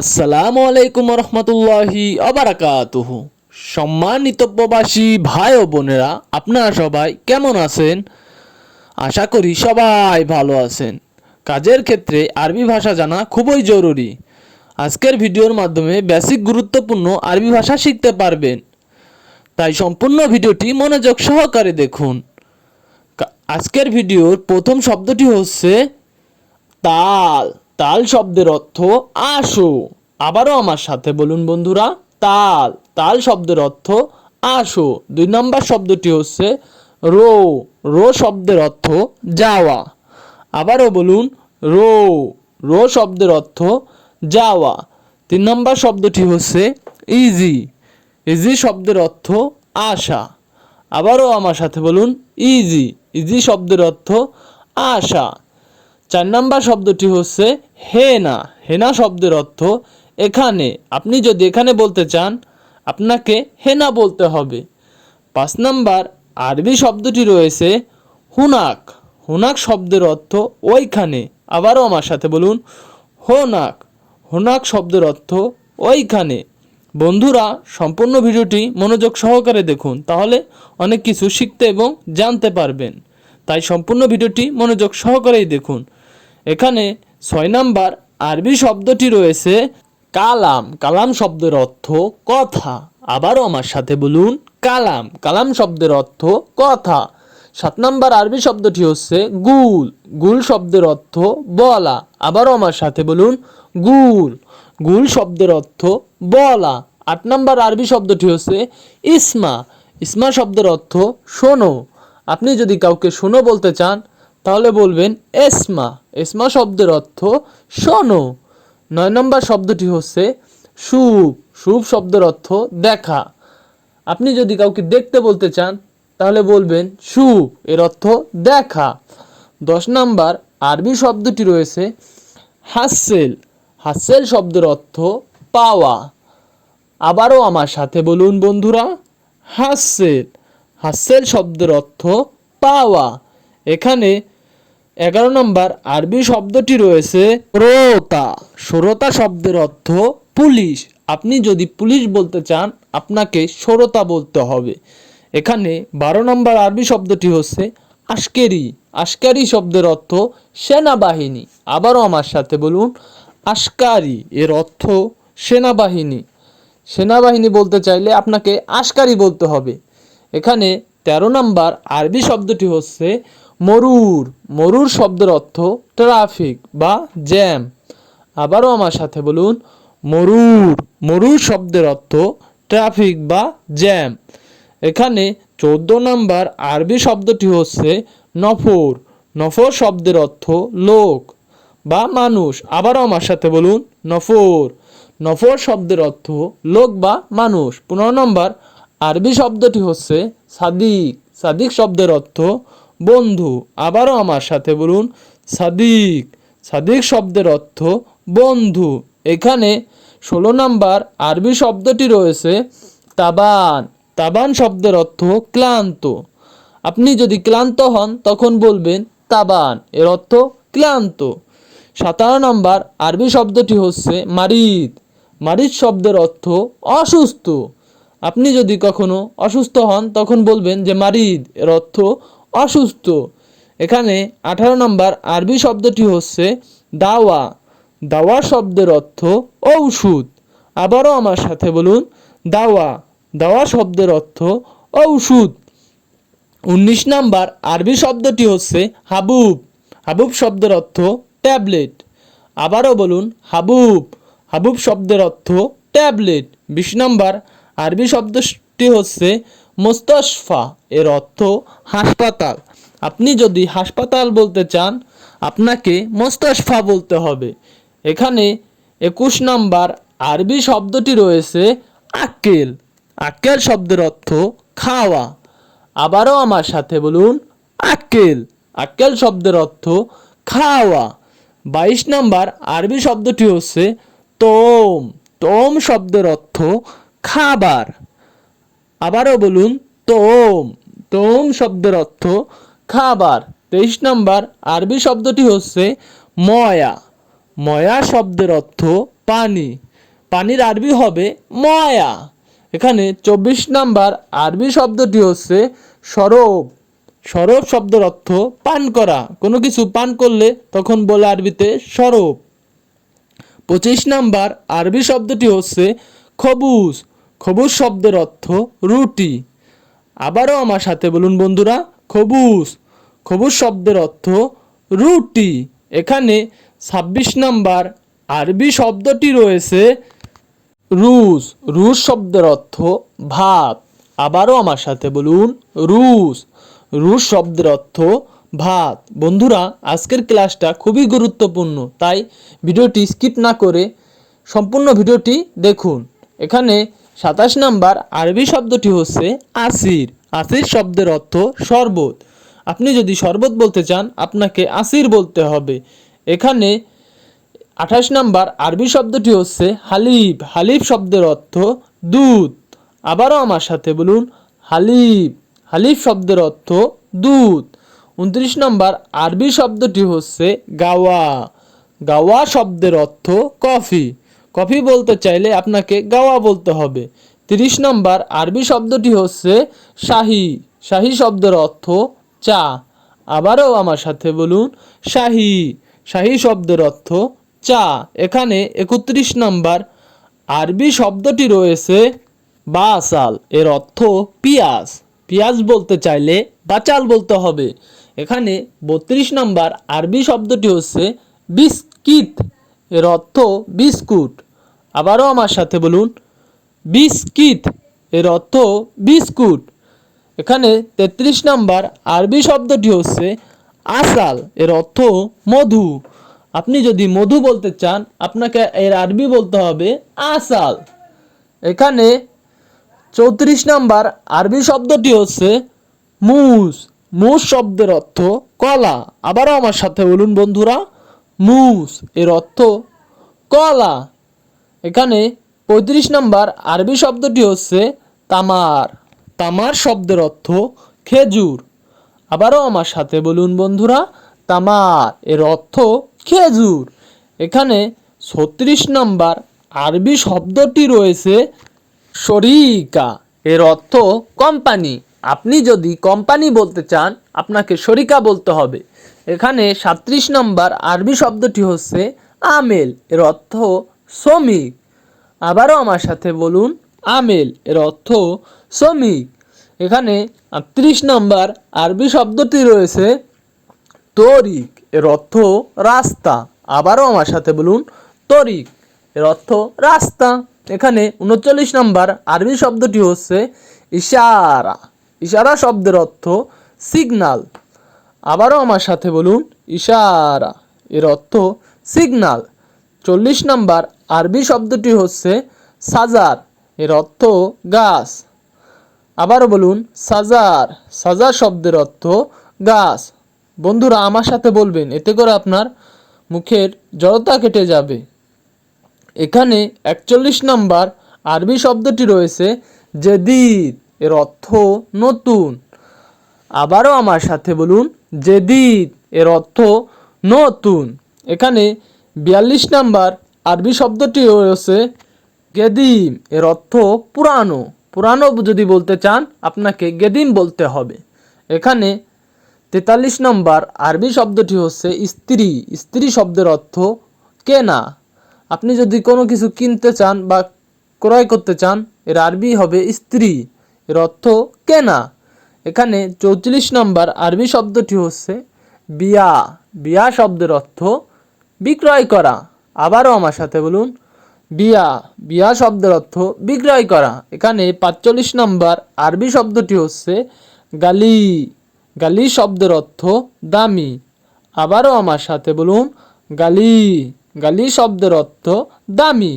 আসসালামু আলাইকুম রহমতুল্লাহি অবরাকাতুহ সম্মানিত প্রবাসী ভাই ও বোনেরা, আপনারা সবাই কেমন আছেন? আশা করি সবাই ভালো আছেন। কাজের ক্ষেত্রে আরবি ভাষা জানা খুবই জরুরি। আজকের ভিডিওর মাধ্যমে বেসিক গুরুত্বপূর্ণ আরবি ভাষা শিখতে পারবেন। তাই সম্পূর্ণ ভিডিওটি মনোযোগ সহকারে দেখুন। আজকের ভিডিওর প্রথম শব্দটি হচ্ছে তাল। তাল শব্দের অর্থ আসো। আবারও আমার সাথে বলুন বন্ধুরা, তাল। তাল শব্দের অর্থ আসো। দুই নম্বর শব্দটি হচ্ছে রো। রো শব্দের অর্থ যাওয়া। আবারও বলুন, রো। রো শব্দের অর্থ যাওয়া। তিন নম্বর শব্দটি হচ্ছে ইজি ইজি শব্দের অর্থ আশা। আবারও আমার সাথে বলুন ইজি ইজি শব্দের অর্থ আশা। চার নম্বর শব্দটি হচ্ছে হেনা হেনা শব্দের অর্থ এখানে। আপনি যদি এখানে বলতে চান, আপনাকে হেনা বলতে হবে। পাঁচ নাম্বার, আরবি শব্দটি রয়েছে হুনাক। হুনাক শব্দের অর্থ ওইখানে। আবারও আমার সাথে বলুন, হোনাক। হোনাক শব্দের অর্থ ওইখানে। বন্ধুরা, সম্পূর্ণ ভিডিওটি মনোযোগ সহকারে দেখুন, তাহলে অনেক কিছু শিখতে এবং জানতে পারবেন। তাই সম্পূর্ণ ভিডিওটি মনোযোগ সহকারেই দেখুন। এখানে ছয় নাম্বার, আরবি শব্দটি রয়েছে কালাম। কালাম শব্দের অর্থ কথা। আবারও আমার সাথে বলুন, কালাম। কালাম শব্দের অর্থ কথা। সাত নাম্বার, আরবি শব্দটি হচ্ছে গুল। গুল শব্দের অর্থ বলা। আবারও আমার সাথে বলুন, গুল। গুল শব্দের অর্থ বলা। আট নাম্বার, আরবি শব্দটি হচ্ছে ইসমা। ইসমা শব্দের অর্থ শোনো। আপনি যদি কাউকে শোনো বলতে চান তাহলে বলবেন এসমা। এসমা শব্দের অর্থ শোনো। নয় নম্বর শব্দটি হচ্ছে শুভ। শুভ শব্দের অর্থ দেখা। আপনি যদি কাউকে দেখতে বলতে চান, তাহলে বলবেন শুভ। এর অর্থ দেখা। দশ নাম্বার আরবি শব্দটি রয়েছে হাসেল। হাসেল শব্দের অর্থ পাওয়া। আবারও আমার সাথে বলুন বন্ধুরা, হাসেল। হাসেল শব্দের অর্থ পাওয়া। এখানে এগারো নম্বর, আরবি শব্দটি রয়েছে শ্রোতা শ্রোতা শব্দের অর্থ পুলিশ। আপনি যদি পুলিশ বলতে চান, আপনাকে শ্রোতা বলতে হবে। এখানে বারো নম্বর আরবি শব্দটি হচ্ছে আশকেরি। আশকারি শব্দের অর্থ সেনাবাহিনী। আবারও আমার সাথে বলুন, আশকারি এর অর্থ সেনাবাহিনী। সেনাবাহিনী বলতে চাইলে আপনাকে আশকারি বলতে হবে। এখানে তেরো নম্বর আরবি শব্দটি হচ্ছে মরুর মরুর শব্দের অর্থ ট্রাফিক বা জ্যাম আবারও আমার সাথে বলুন, মরুর মরুর শব্দের অর্থ ট্রাফিক বা জ্যাম এখানে চোদ্দ নম্বর আরবি শব্দটি হচ্ছে নফর নফর শব্দের অর্থ লোক বা মানুষ। আবারও আমার সাথে বলুন, নফর নফর শব্দের অর্থ লোক বা মানুষ। পনেরো নম্বর আরবি শব্দটি হচ্ছে সাদিক সাদিক শব্দের অর্থ বন্ধু, আবারও আমার সাথে বলুন, সাদিক সাদিক শব্দের অর্থ বন্ধু। এখানে ষোলো নম্বর আরবি শব্দটি রয়েছে তাবান। তাবান শব্দের অর্থ ক্লান্ত। আপনি যদি ক্লান্ত হন, তখন বলবেন তাবান, এর অর্থ ক্লান্ত। সাতারো নম্বর আরবি শব্দটি হচ্ছে মারিদ। মারিদ শব্দের অর্থ অসুস্থ। আপনি যদি কখনো অসুস্থ হন, তখন বলবেন যে মারিদ, এর অর্থ অসুস্থ। এখানে আঠারো নম্বর আরবি শব্দটি হচ্ছে দাওয়া। দাওয়া শব্দের অর্থ ঔষধ। আবারও আমার সাথে বলুন, দাওয়া। দাওয়া শব্দের অর্থ ঔষধ। উনিশ নাম্বার আরবি শব্দটি হচ্ছে হাবুব। হাবুব শব্দের অর্থ ট্যাবলেট। আবারও বলুন, হাবুব। হাবুব শব্দের অর্থ ট্যাবলেট। বিশ নাম্বার আরবি শব্দটি হচ্ছে মোস্তশফা এর অর্থ হাসপাতাল। আপনি যদি হাসপাতাল বলতে চান, আপনাকে মোস্তশফা বলতে হবে। এখানে একুশ নাম্বার আরবি শব্দটি রয়েছে আক্কেল। আক্কেল শব্দের অর্থ খাওয়া। আবারও আমার সাথে বলুন, আক্কেল। আক্কেল শব্দের অর্থ খাওয়া। বাইশ নাম্বার আরবি শব্দটি হচ্ছে তোম। তোম শব্দের অর্থ খাবার। আবারও বলুন, তোম। তোম শব্দের অর্থ খাবার। তেইশ নম্বর আরবি শব্দটি হচ্ছে ময়া। ময়া শব্দের অর্থ পানি। পানির আরবি হবে ময়া। এখানে চব্বিশ নাম্বার আরবি শব্দটি হচ্ছে সরব। সরব শব্দের অর্থ পান করা। কোনো কিছু পান করলে তখন বলে আরবিতে সরব। পঁচিশ নাম্বার আরবি শব্দটি হচ্ছে খবুজ। খবুজ শব্দের অর্থ রুটি। আবারও আমার সাথে বলুন বন্ধুরা খবুজ খবুজ শব্দের অর্থ রুটি। এখানে ছাব্বিশ নাম্বার আরবি শব্দটি রয়েছে রুশ রুশ শব্দের অর্থ ভাত। আবারও আমার সাথে বলুন রুশ রুশ শব্দের অর্থ ভাত। বন্ধুরা, আজকের ক্লাসটা খুবই গুরুত্বপূর্ণ, তাই ভিডিওটি স্কিপ না করে সম্পূর্ণ ভিডিওটি দেখুন। এখানে সাতাশ নাম্বার আরবি শব্দটি হচ্ছে আসির। আসির শব্দের অর্থ শরবত। আপনি যদি শরবত বলতে চান, আপনাকে আসির বলতে হবে। এখানে আঠাশ নাম্বার আরবি শব্দটি হচ্ছে হালিব। হালিব শব্দের অর্থ দুধ। আবারও আমার সাথে বলুন, হালিব। হালিব শব্দের অর্থ দুধ। উনত্রিশ নম্বর আরবি শব্দটি হচ্ছে গাওয়া। গাওয়া শব্দের অর্থ কফি। কফি বলতে চাইলে আপনাকে গাওয়া বলতে হবে। তিরিশ নম্বর আরবি শব্দটি হচ্ছে শাহি। শাহি শব্দের অর্থ চা। আবারও আমার সাথে বলুন, শাহি। শাহি শব্দের অর্থ চা। এখানে একত্রিশ নম্বর আরবি শব্দটি রয়েছে বাসাল। এর অর্থ পিয়াজ। পিয়াজ বলতে চাইলে বাচাল বলতে হবে। এখানে বত্রিশ নাম্বার আরবি শব্দটি হচ্ছে বিস্কিট। এর অর্থ বিস্কুট। আবারও আমার সাথে বলুন, বিস্কিট, এর অর্থ বিস্কুট। এখানে তেত্রিশ নাম্বার আরবি শব্দটি হচ্ছে আসাল, এর অর্থ মধু। আপনি যদি মধু বলতে চান, আপনাকে এর আরবি বলতে হবে আসাল। এখানে চৌত্রিশ নাম্বার আরবি শব্দটি হচ্ছে মুস। মুস শব্দের অর্থ কলা। আবারও আমার সাথে বলুন বন্ধুরা, মুস, এর অর্থ কলা। এখানে পঁয়ত্রিশ নম্বর আরবি শব্দটি হচ্ছে তামার। তামার শব্দের অর্থ খেজুর। আবারও আমার সাথে বলুন বন্ধুরা, তামার এর অর্থ খেজুর। এখানে ছত্রিশ নম্বর আরবি শব্দটি রয়েছে শরিকা, এর অর্থ কোম্পানি। আপনি যদি কোম্পানি বলতে চান, আপনাকে শরিকা বলতে হবে। এখানে সাত্রিশ নম্বর আরবি শব্দটি হচ্ছে আমেল, এর অর্থ শ্রমিক। আবারও আমার সাথে বলুন, আমেল, এর অর্থ শ্রমিক। এখানে আটত্রিশ নম্বর আরবি শব্দটি রয়েছে, তরিক, এর অর্থ রাস্তা। আবারও আমার সাথে বলুন, তরিক, এর অর্থ রাস্তা। এখানে উনচল্লিশ নম্বর আরবি শব্দটি হচ্ছে ইশারা। ইশারা শব্দের অর্থ সিগনাল। আবারও আমার সাথে বলুন, ইশারা, এর অর্থ সিগনাল। চল্লিশ নম্বর আরবি শব্দটি হচ্ছে সাজার। এর অর্থ গাছ। আবারও বলুন, সাজার। সাজার শব্দের অর্থ গাছ। বন্ধুরা, আমার সাথে বলবেন, এতে করে আপনার মুখের জড়তা কেটে যাবে। এখানে একচল্লিশ নাম্বার আরবি শব্দটি রয়েছে জেদিদ। এর অর্থ নতুন। আবারও আমার সাথে বলুন, জেদিদ। এর অর্থ নতুন। এখানে বিয়াল্লিশ নাম্বার আরবি শব্দটি রয়েছে গেদিম। এর অর্থ পুরানো। পুরানো যদি বলতে চান, আপনাকে গেদিম বলতে হবে। এখানে তেতাল্লিশ নম্বর আরবি শব্দটি হচ্ছে স্ত্রী। স্ত্রী শব্দের অর্থ কেনা। আপনি যদি কোনো কিছু কিনতে চান বা ক্রয় করতে চান, এর আরবি হবে স্ত্রী। এর অর্থ কেনা। এখানে চৌচল্লিশ নম্বর আরবি শব্দটি হচ্ছে বিয়া। বিয়া শব্দের অর্থ বিক্রয় করা। আবারও আমার সাথে বলুন, বিয়া বিয়া শব্দের অর্থ বিক্রয় করা। এখানে পাঁচচল্লিশ নম্বর আরবি শব্দটি হচ্ছে গালি। গালি শব্দের অর্থ দামি। আবারও আমার সাথে বলুন, গালি। গালি শব্দের অর্থ দামি।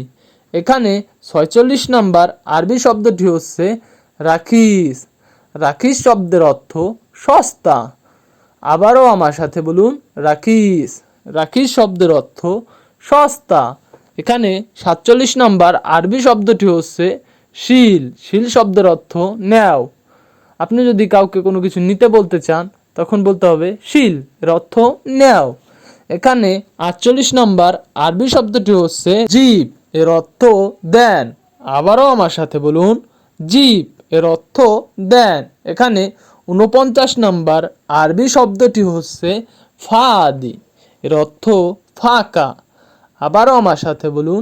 এখানে ছয়চল্লিশ নাম্বার আরবি শব্দটি হচ্ছে রাখিস। রাখিস শব্দের অর্থ সস্তা। আবারও আমার সাথে বলুন, রাখিস। রাখিস শব্দের অর্থ সস্তা। এখানে সাতচল্লিশ নাম্বার আরবি শব্দটি হচ্ছে শিল। শিল শব্দের অর্থ ন্যাও। আপনি যদি কাউকে কোনো কিছু নিতে বলতে চান, তখন বলতে হবে শিল। এর অর্থ নেও এখানে আটচল্লিশ নম্বর আরবি শব্দটি হচ্ছে জীব। এর অর্থ দেন। আবারও আমার সাথে বলুন জিপ এর অর্থ দেন। এখানে উনপঞ্চাশ নম্বর আরবি শব্দটি হচ্ছে ফাদি। এর অর্থ ফাঁকা। আবারও আমার সাথে বলুন,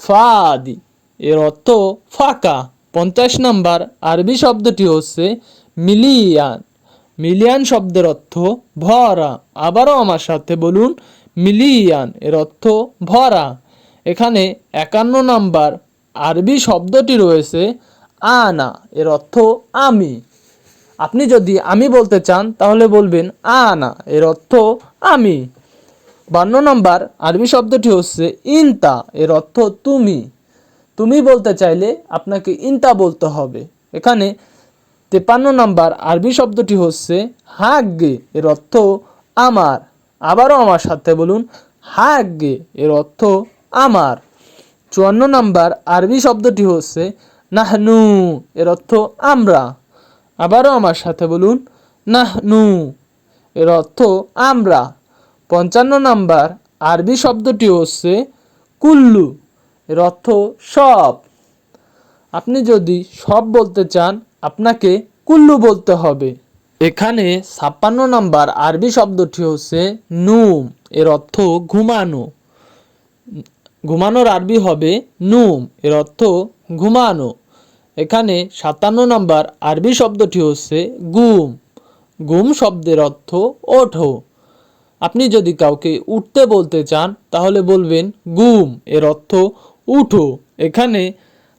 ফাদি। এর অর্থ ফাঁকা। পঞ্চাশ নাম্বার আরবি শব্দটি হচ্ছে মিলিয়ান। মিলিয়ান শব্দের অর্থ ভরা। আবারও আমার সাথে বলুন, মিলিয়ান। এর অর্থ ভরা। এখানে একান্ন নাম্বার আরবি শব্দটি রয়েছে আনা। এর অর্থ আমি। আপনি যদি আমি বলতে চান, তাহলে বলবেন আনা। এর অর্থ আমি। বান্ন নম্বর আরবি শব্দটি হচ্ছে ইনতা, এর অর্থ তুমি। তুমি বলতে চাইলে আপনাকে ইনতা বলতে হবে। এখানে তেপান্ন নম্বর আরবি শব্দটি হচ্ছে হাগ্গে এর অর্থ আমার। আবারও আমার সাথে বলুন হাগ্গে এর অর্থ আমার। চুয়ান্ন নম্বর আরবি শব্দটি হচ্ছে নাহনু, এর অর্থ আমরা। আবারও আমার সাথে বলুন, নাহনু, এর অর্থ আমরা। পঞ্চান্ন নাম্বার আরবি শব্দটি হচ্ছে কুল্লু, এর অর্থ সব। আপনি যদি সব বলতে চান, আপনাকে কুল্লু বলতে হবে। এখানে ছাপ্পান্ন নাম্বার আরবি শব্দটি হচ্ছে নুম, এর অর্থ ঘুমানো। ঘুমানোর আরবি হবে নুম, এর অর্থ ঘুমানো। এখানে সাতান্ন নাম্বার আরবি শব্দটি হচ্ছে গুম। গুম শব্দের অর্থ ওঠো। আপনি যদি কাউকে উঠতে বলতে চান, তাহলে বলবেন, গুম। এর অর্থ, উঠো। এখানে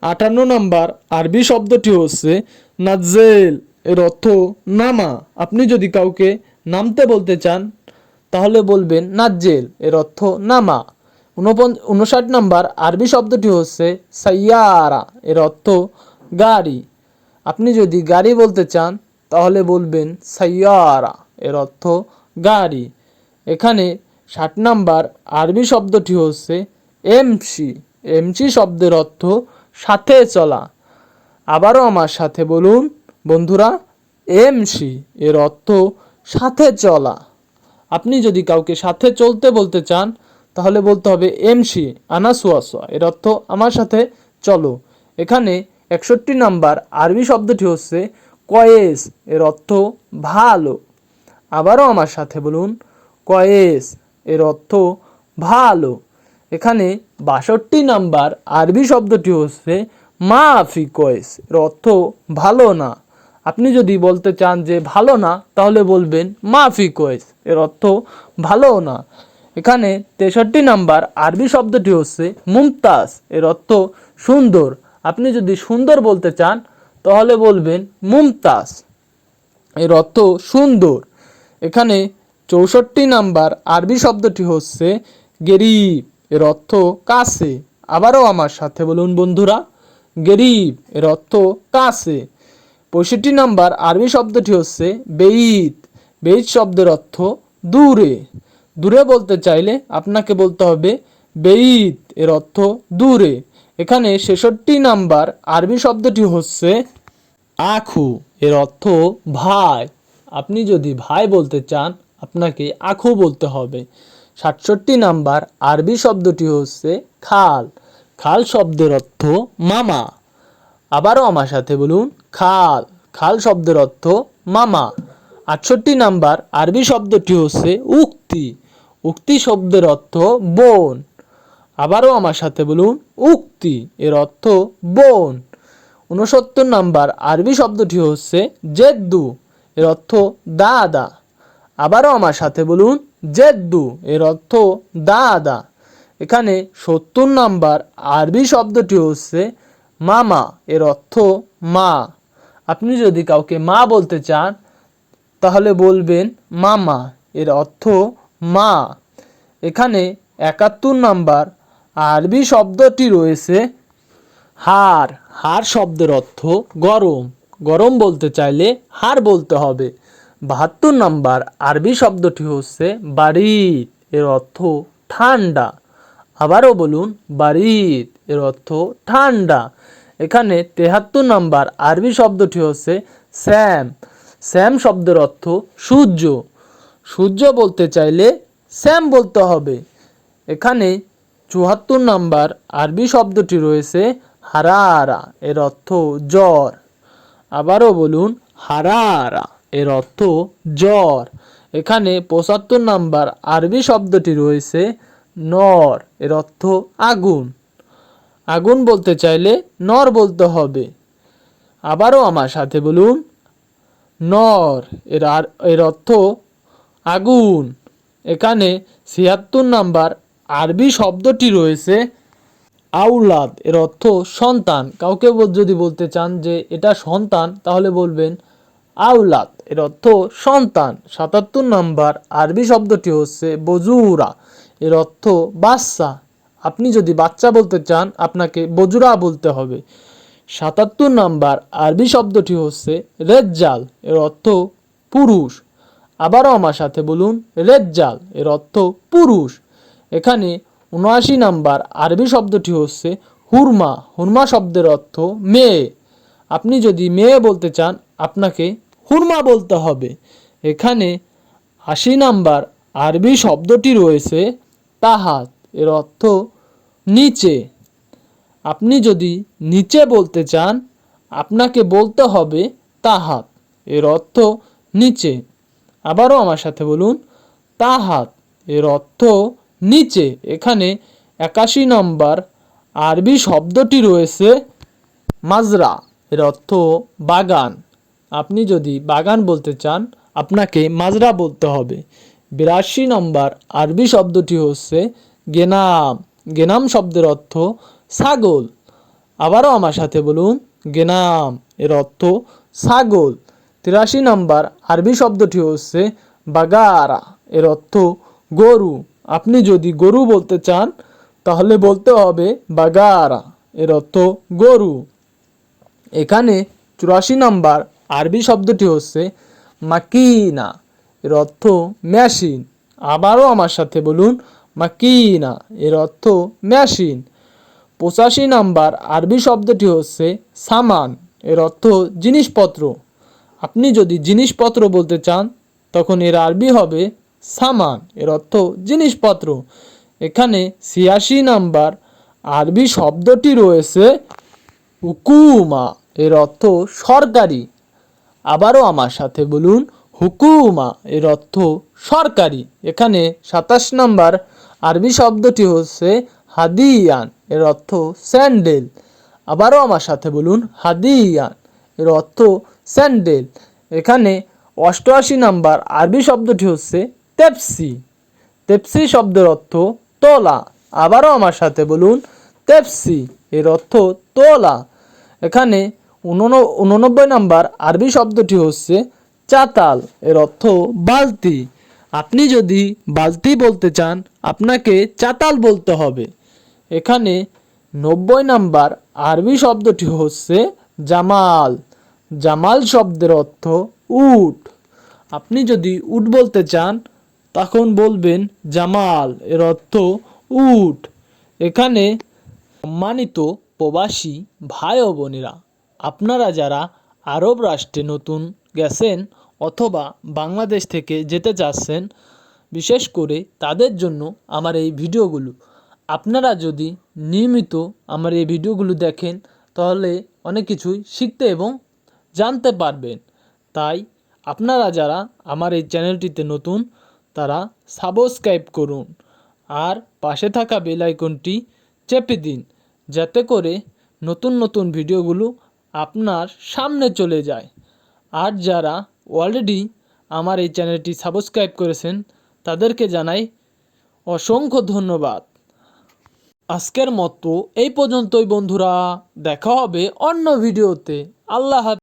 আটান্ন নম্বর আরবি শব্দটি হচ্ছে নাজেল এর অর্থ, নামা। আপনি যদি কাউকে নামতে বলতে চান, তাহলে বলবেন, নাজ্জেল। এর অর্থ, নামা। উনষাট নাম্বার আরবি শব্দটি হচ্ছে, সাইয়ারা। এর অর্থ, গাড়ি। আপনি যদি গাড়ি বলতে চান, তাহলে বলবেন, সাইয়ারা। এর অর্থ, গাড়ি। এখানে ষাট নাম্বার আরবি শব্দটি হচ্ছে এমসি। এমসি শব্দের অর্থ সাথে চলা। আবারও আমার সাথে বলুন, বন্ধুরা, এমসি এর অর্থ সাথে চলা। আপনি যদি কাউকে সাথে চলতে বলতে চান, তাহলে বলতে হবে এমসি আনাসুয়াসা এর অর্থ আমার সাথে চলো। এখানে একষট্টি নাম্বার আরবি শব্দটি হচ্ছে কয়েস, এর অর্থ ভালো। আবারও আমার সাথে বলুন কয়েস। এর অর্থ ভালো। এখানে বাষট্টি নাম্বার আরবি শব্দটি হচ্ছে মাফি কয়েস। এর অর্থ ভালো না। আপনি যদি বলতে চান যে ভালো না, তাহলে বলবেন মাফি কয়েস। এর অর্থ ভালো না। এখানে তেষট্টি নাম্বার আরবি শব্দটি হচ্ছে মুমতাজ। এর অর্থ সুন্দর। আপনি যদি সুন্দর বলতে চান, তাহলে বলবেন মুমতাজ। এর অর্থ সুন্দর। এখানে চৌষট্টি নাম্বার আরবি শব্দটি হচ্ছে গেরিব। এর অর্থ কাছে। আবারও আমার সাথে বলুন বন্ধুরা, গেরিব। এর অর্থ কাছে। পঁয়ষট্টি নাম্বার আরবি শব্দটি হচ্ছে বেইত বেইত শব্দের অর্থ দূরে। দূরে বলতে চাইলে আপনাকে বলতে হবে বেইত এর অর্থ দূরে। এখানে ছেষট্টি নাম্বার আরবি শব্দটি হচ্ছে আখু। এর অর্থ ভাই। আপনি যদি ভাই বলতে চান আপনাকে আখু বলতে হবে। সাতষট্টি নাম্বার আরবি শব্দটি হচ্ছে খাল। খাল শব্দের অর্থ মামা। আবারও আমার সাথে বলুন, খাল। খাল শব্দের অর্থ মামা। আটষট্টি নাম্বার আরবি শব্দটি হচ্ছে উক্তি। উক্তি শব্দের অর্থ বোন। আবারও আমার সাথে বলুন, উক্তি এর অর্থ বোন। উনসত্তর নাম্বার আরবি শব্দটি হচ্ছে জেদ্দু, এর অর্থ দাদা। আবারও আমার সাথে বলুন, জেদ্দু, এর অর্থ দাদা। এখানে সত্তর নাম্বার আরবি শব্দটি হচ্ছে মামা, এর অর্থ মা। আপনি যদি কাউকে মা বলতে চান, তাহলে বলবেন মামা, এর অর্থ মা। এখানে একাত্তর নাম্বার আরবি শব্দটি রয়েছে হার। হার শব্দের অর্থ গরম। গরম বলতে চাইলে হার বলতে হবে। বাহাত্তর নাম্বার আরবি শব্দটি হচ্ছে বাড়িত এর অর্থ ঠান্ডা। আবারও বলুন বাড়িত এর অর্থ ঠান্ডা। এখানে তেহাত্তর নাম্বার আরবি শব্দটি হচ্ছে স্যাম। স্যাম শব্দের অর্থ সূর্য। সূর্য বলতে চাইলে স্যাম বলতে হবে। এখানে চুয়াত্তর নাম্বার আরবি শব্দটি রয়েছে হারারা, এর অর্থ জ্বর। আবারও বলুন, হারারা। এর অর্থ জ্বর। এখানে পঁচাত্তর নাম্বার আরবি শব্দটি রয়েছে নর, এর অর্থ আগুন। আগুন বলতে চাইলে নর বলতে হবে। আবারও আমার সাথে বলুন, নর, এর আর, এর অর্থ আগুন। এখানে ছিয়াত্তর নাম্বার আরবি শব্দটি রয়েছে আউলাদ এর অর্থ সন্তান। কাউকে যদি বলতে চান যে এটা সন্তান, তাহলে বলবেন আউলাদ এর অর্থ সন্তান। সাতাত্তর নাম্বার আরবি শব্দটি হচ্ছে বজুরা। এর অর্থ বাচ্চা। আপনি যদি বাচ্চা বলতে চান, আপনাকে বজুরা বলতে হবে। সাতাত্তর নাম্বার আরবি শব্দটি হচ্ছে রেজ্জাল। এর অর্থ পুরুষ। আবারও আমার সাথে বলুন, রেজ্জাল। এর অর্থ পুরুষ। এখানে উনআশি নাম্বার আরবি শব্দটি হচ্ছে হুরমা। হুরমা শব্দের অর্থ মেয়ে। আপনি যদি মেয়ে বলতে চান, আপনাকে হুরমা বলতে হবে। এখানে আশি নাম্বার আরবি শব্দটি রয়েছে তাহাত। এর অর্থ নিচে। আপনি যদি নিচে বলতে চান, আপনাকে বলতে হবে তাহাত। এর অর্থ নিচে। আবারও আমার সাথে বলুন, তাহাত। এর অর্থ নিচে। এখানে একাশি নম্বর আরবি শব্দটি রয়েছে মাজরা। এর অর্থ বাগান। আপনি যদি বাগান বলতে চান, আপনাকে মাজরা বলতে হবে। বিরাশি নম্বর আরবি শব্দটি হচ্ছে গেনাম। গেনাম শব্দের অর্থ ছাগল। আবারও আমার সাথে বলুন, গেনাম এর অর্থ ছাগল। তিরাশি নম্বর আরবি শব্দটি হচ্ছে বাগারা এর অর্থ গরু। আপনি যদি গরু বলতে চান, তাহলে বলতে হবে বাগারা এর অর্থ গরু। এখানে চুরাশি নাম্বার আরবি শব্দটি হচ্ছে মাকিনা, এর অর্থ মেশিন আবারও আমার সাথে বলুন, মাকিনা, এর অর্থ মেশিন পঁচাশি নাম্বার আরবি শব্দটি হচ্ছে সামান, এর অর্থ জিনিসপত্র। আপনি যদি জিনিসপত্র বলতে চান, তখন এর আরবি হবে সামান, এর অর্থ জিনিসপত্র। এখানে ছিয়াশি নাম্বার আরবি শব্দটি রয়েছে উকুমা, এর অর্থ সরকারি। আবারও আমার সাথে বলুন, হুকুমা এর অর্থ সরকারি। এখানে সাতাশ নাম্বার আরবি শব্দটি হচ্ছে হাদিয়ান, এর অর্থ স্যান্ডেল। আবারও আমার সাথে বলুন, হাদিয়ান এর অর্থ স্যান্ডেল। এখানে অষ্টআশি নাম্বার আরবি শব্দটি হচ্ছে তেপসি। তেপসি শব্দের অর্থ তোলা। আবারও আমার সাথে বলুন, তেপসি এর অর্থ তোলা। এখানে উননব্বই নাম্বার আরবি শব্দটি হচ্ছে চাতাল। এর অর্থ বালতি। আপনি যদি বালতি বলতে চান, আপনাকে চাতাল বলতে হবে। এখানে নব্বই নাম্বার আরবি শব্দটি হচ্ছে জামাল। জামাল শব্দের অর্থ উট। আপনি যদি উট বলতে চান, তখন বলবেন জামাল। এর অর্থ উট। এখানে সম্মানিত প্রবাসী ভাই ও বোনেরা আপনারা যারা আরব রাষ্ট্রে নতুন গেছেন অথবা বাংলাদেশ থেকে যেতে চাচ্ছেন বিশেষ করে তাদের জন্য আমার এই ভিডিওগুলো। আপনারা যদি নিয়মিত আমার এই ভিডিওগুলো দেখেন, তাহলে অনেক কিছুই শিখতে এবং জানতে পারবেন। তাই আপনারা যারা আমার এই চ্যানেলটিতে নতুন, তারা সাবস্ক্রাইব করুন আর পাশে থাকা বেল আইকনটি চেপে দিন, যাতে করে নতুন নতুন ভিডিওগুলো আপনার সামনে চলে যায়। আর যারা অলরেডি আমার এই চ্যানেলটি সাবস্ক্রাইব করেছেন, তাদেরকে জানাই অসংখ্য ধন্যবাদ। আজকের মতো এই পর্যন্তই বন্ধুরা। দেখা হবে অন্য ভিডিওতে আল্লাহ